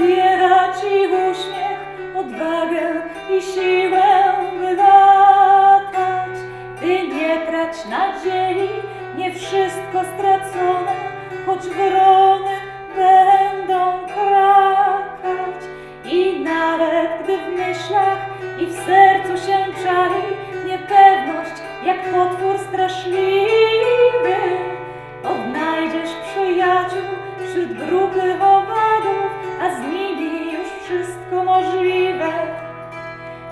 zabiera ci uśmiech, odwagę i siłę, by. Ty nie trać nadziei, nie wszystko stracone, choć wyrony będą krakać. I nawet gdy w myślach i w sercu się czai niepewność, jak potwór straszliwy, możliwe.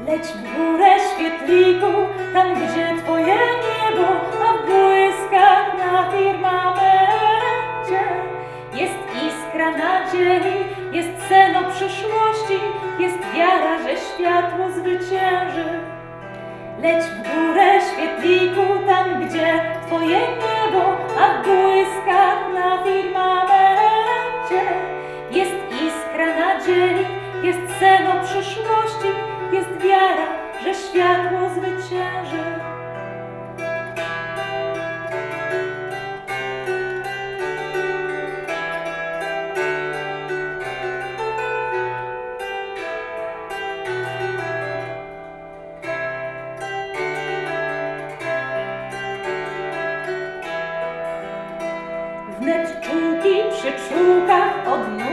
Leć w górę świetliku, tam gdzie twoje niebo, a w błyskach na firmamencie jest iskra nadziei, jest sen o przyszłości, jest wiara, że światło zwycięży. Leć w górę świetliku, tam gdzie twoje niebo, a w błyskach że światło zwycięży. Wnet czułki przy czułkach, odnóże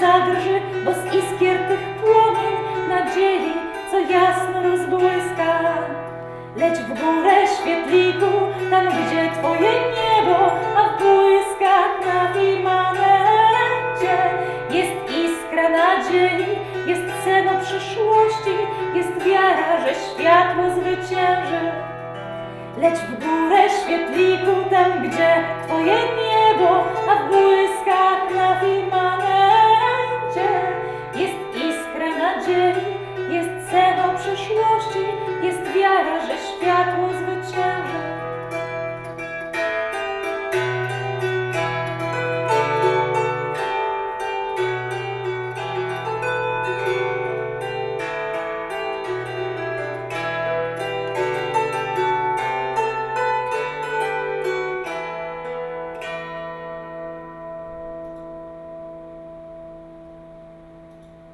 zadrży, bo z iskier tych płomień nadziei, co jasno rozbłyska. Leć w górę świetliku, tam gdzie twoje niebo, a w błyskach na firmamencie jest iskra nadziei, jest sen o przyszłości, jest wiara, że światło zwycięży. Leć w górę świetliku, tam gdzie twoje niebo,